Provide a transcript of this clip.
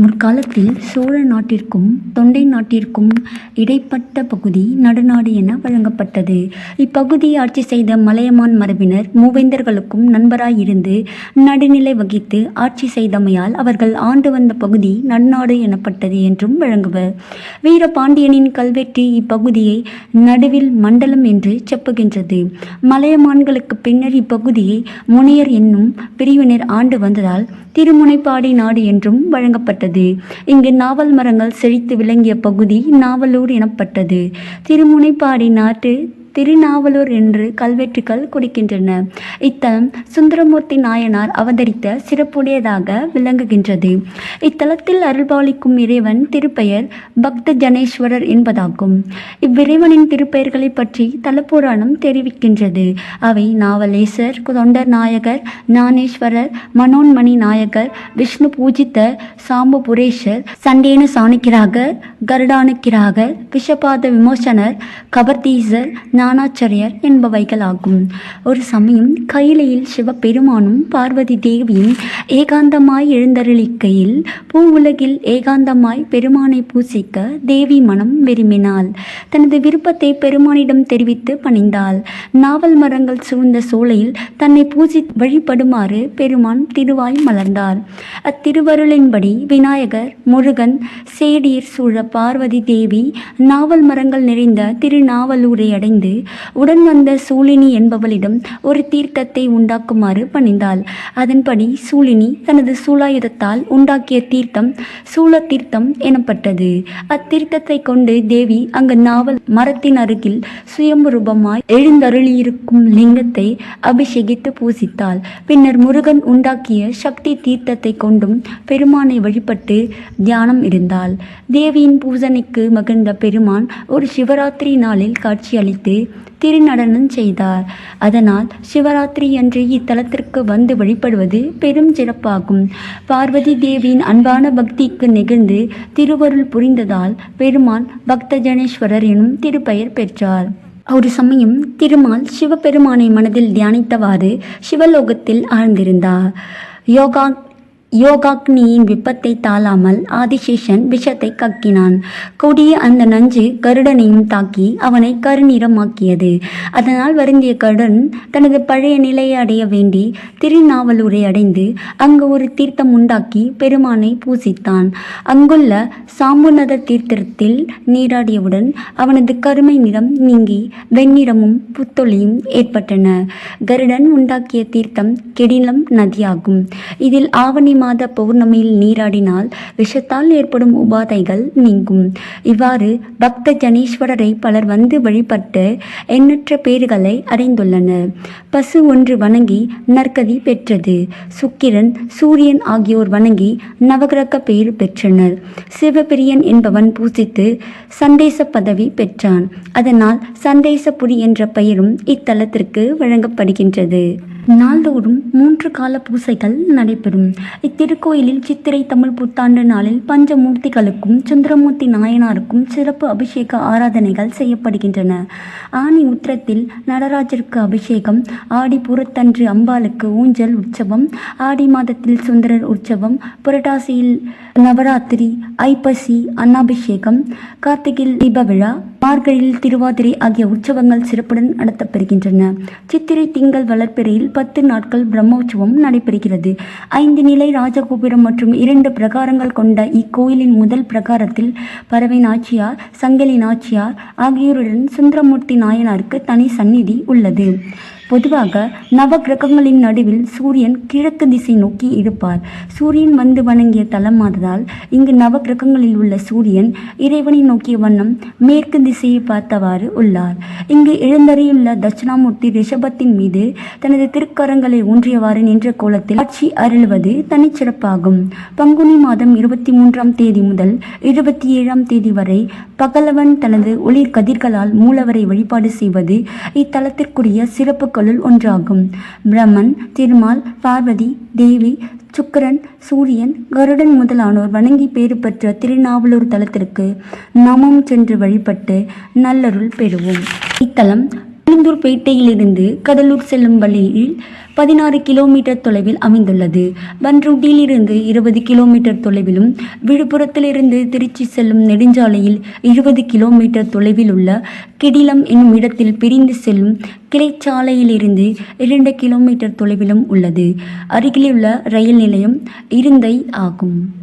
முற்காலத்தில் சோழ நாட்டிற்கும் தொண்டை நாட்டிற்கும் இடைப்பட்ட பகுதி நடுநாடு என வழங்கப்பட்டது. இப்பகுதியை ஆட்சி செய்த மலையமான் மரபினர் மூவேந்தர்களுக்கும் நண்பராயிருந்து நடுநிலை வகித்து ஆட்சி செய்தமையால் அவர்கள் ஆண்டு வந்த பகுதி நடுநாடு எனப்பட்டது என்றும் வழங்குவர். வீரபாண்டியனின் கல்வெட்டு இப்பகுதியை நடுவில் மண்டலம் என்று செப்புகின்றது. மலையமான்களுக்கு பின்னர் இப்பகுதியை முனையர் என்னும் பிரிவினர் ஆண்டு வந்ததால் திருமுனைப்பாடி நாடு என்றும் வழங்கப்பட்டது. இங்கு நாவல் மரங்கள் செழித்து விளங்கிய பகுதி நாவலூர் எனப்பட்டது. திருமுனைப்பாடி நாட்டு திருநாவலூர் என்று கல்வெட்டுகள் கொடுக்கின்றன. இத்தலம் சுந்தரமூர்த்தி நாயனார் அவதரித்த சிறப்புடையதாக விளங்குகின்றது. இத்தலத்தில் அருள்பாலிக்கும் இறைவன் திருப்பெயர் பக்த ஜனேஸ்வரர் என்பதாகும். இவ்விறைவனின் திருப்பெயர்களை பற்றி தலப்புராணம் தெரிவிக்கின்றது. அவை நாவலேசர் தொண்டர் நாயகர் ஞானேஸ்வரர் மனோன்மணி நாயகர் விஷ்ணு பூஜித்த சாம்புபுரேஷர் சண்டேனு சாணக்கிராகர் கருடானுக்கிராகர் விஷபாத விமோசனர் கபர்தீசர் ஞானாச்சரியர் என்பவைகளாகும். ஒரு சமயம் கைலையில் சிவபெருமானும் பார்வதி தேவியும் ஏகாந்தமாய் எழுந்தருளிக்கையில் பூ உலகில் ஏகாந்தமாய் பெருமானை பூசிக்க தேவி மனம் விரும்பினாள். தனது விருப்பத்தை பெருமானிடம் தெரிவித்து பணிந்தாள். நாவல் மரங்கள் சூழ்ந்த சோலையில் தன்னை பூஜி வழிபடுமாறு பெருமான் திருவாய் மலர்ந்தார். அத்திருவருளின்படி விநாயகர் முருகன் சேடீர் சூழ பார்வதி தேவி நாவல் மரங்கள் நிறைந்த திருநாவலூரை அடைந்து உடன் வந்த சூழினி என்பவளிடம் ஒரு தீர்த்தத்தை உண்டாக்குமாறு பணிந்தாள். அதன்படி சூழினி தனது சூலாயுதத்தால் உண்டாக்கிய தீர்த்தம் சூல தீர்த்தம் எனப்பட்டது. அத்தீர்த்தத்தை கொண்டு தேவி அங்கு நாவல் மரத்தின் அருகில் சுயம்புரூபமாய் எழுந்தருளியிருக்கும் லிங்கத்தை அபிஷேகித்து பூசித்தாள். பின்னர் முருகன் உண்டாக்கிய சக்தி தீர்த்தத்தை கொண்டும் பெருமானை வழிபட்டு தியானம் இருந்தாள். தேவியின் பூசனைக்கு மகிழ்ந்த பெருமான் ஒரு சிவராத்திரி நாளில் காட்சியளித்து திருநடனம் செய்தார். அதனால் சிவராத்திரி அன்று இத்தலத்திற்கு வந்து வழிபடுவது பெரும் சிறப்பாகும். பார்வதி தேவியின் அன்பான பக்திக்கு நெகிழ்ந்து திருவருள் புரிந்ததால் பெருமான் பக்தஜனேஸ்வரர் எனும் திருப்பெயர் பெற்றார். ஒரு சமயம் திருமால் சிவபெருமானை மனதில் தியானித்தவாறு சிவலோகத்தில் ஆழ்ந்திருந்தார். யோகா யோகாக்னியின் விப்பத்தை தாழாமல் ஆதிசேஷன் விஷத்தை கக்கினான். கொடிய அந்த நஞ்சு கருடனையும் தாக்கி அவனை கருநிறமாக்கியது. அதனால் வருந்திய கருடன் தனது பழைய நிலையை அடைய வேண்டி திருநாவலூரை அடைந்து அங்கு ஒரு தீர்த்தம் உண்டாக்கி பெருமானை பூசித்தான். அங்குள்ள சாம்புநத தீர்த்தத்தில் நீராடியவுடன் அவனது கருமை நிறம் நீங்கி வெண்ணிறமும் புத்தொளியும் ஏற்பட்டன. கருடன் உண்டாக்கிய தீர்த்தம் கெடிலம் நதியாகும். இதில் ஆவணி மாத பௌர்ணமியில் நீராடினால் விஷத்தால் ஏற்படும் உபாதைகள் நீங்கும். இவ்வாறு பக்த ஜனீஸ்வரரை பலர் வந்து வழிபட்டு எண்ணற்ற பேறுகளை அடைந்துள்ளனர் பசு ஒன்று வணங்கி நற்கதி பெற்றது. சுக்கிரன் சூரியன் ஆகியோர் வணங்கி நவகிரக பெயர் பெற்றனர். சிவபிரியன் என்பவன் பூசித்து சந்தேச பதவி பெற்றான். அதனால் சந்தேசபுரி என்ற பெயரும் இத்தலத்திற்கு வழங்கப்படுகின்றது. நாள்தோறும் மூன்று கால பூசைகள் நடைபெறும். இத்திருக்கோயிலில் சித்திரை தமிழ் புத்தாண்டு நாளில் பஞ்சமூர்த்திகளுக்கும் சுந்தரமூர்த்தி நாயனாருக்கும் சிறப்பு அபிஷேக ஆராதனைகள் செய்யப்படுகின்றன. ஆனி உத்திரத்தில் நடராஜருக்கு அபிஷேகம் ஆடி புறத்தன்று அம்பாளுக்கு ஊஞ்சல் உற்சவம் ஆடி மாதத்தில் சுந்தரர் உற்சவம் புரட்டாசியில் நவராத்திரி ஐப்பசி அன்னாபிஷேகம் கார்த்திகில் தீப விழா மார்கழியில் திருவாதிரை ஆகிய உற்சவங்கள் சிறப்புடன் நடத்தப்பெறுகின்றன சித்திரை திங்கள் வளர்ப்பிறையில் பத்து நாட்கள் பிரம்மோற்சவம் நடைபெறுகிறது. ஐந்து நிலை ராஜகோபுரம் மற்றும் இரண்டு பிரகாரங்கள் கொண்ட இக்கோயிலின் முதல் பிரகாரத்தில் பறவை நாச்சியார் சங்கிலி நாச்சியார் ஆகியோருடன் சுந்தரமூர்த்தி நாயனாருக்கு தனி சந்நிதி உள்ளது. பொதுவாக நவ கிரகங்களின் நடுவில் சூரியன் கிழக்கு திசை நோக்கி இருப்பார். சூரியன் வந்து வணங்கிய தலமாததால் இங்கு நவ கிரகங்களில் உள்ள சூரியன் இறைவனை நோக்கிய வண்ணம் மேற்கு திசையை பார்த்தவாறு உள்ளார். இங்கு எழுந்தறியுள்ள தட்சிணாமூர்த்தி ரிஷபத்தின் மீது தனது திருக்கரங்களை ஊன்றியவாறு நின்ற கோலத்தில் ஆட்சி அருள்வது தனிச்சிறப்பாகும். பங்குனி மாதம் இருபத்தி மூன்றாம் தேதி முதல் இருபத்தி ஏழாம் தேதி வரை பகலவன் தனது ஒளிர் கதிர்களால் மூலவரை வழிபாடு செய்வது இத்தலத்திற்குரிய சிறப்புகளுள் ஒன்றாகும். பிரம்மன் திருமால் பார்வதி தேவி சுக்கரன் சூரியன் கருடன் முதலானோர் வணங்கி பேறு பெற்ற திருநாவலூர் தலத்திற்கு நாமும் சென்று வழிபட்டு நல்லருள் பெறுவோம். இத்தலம் உளுந்தூர்பேட்டையிலிருந்து கடலூர் செல்லும் வழியில் பதினாறு கிலோமீட்டர் தொலைவில் அமைந்துள்ளது. பன்ருட்டியிலிருந்து இருபது கிலோமீட்டர் தொலைவிலும் விழுப்புரத்திலிருந்து திருச்சி செல்லும் நெடுஞ்சாலையில் இருபது கிலோமீட்டர் தொலைவில் உள்ள கிடிலம் என்னும் இடத்தில் பிரிந்து செல்லும் கிளைச்சாலையிலிருந்து இரண்டு கிலோமீட்டர் தொலைவிலும் உள்ளது. அருகிலுள்ள ரயில் நிலையம் இருந்தை ஆகும்.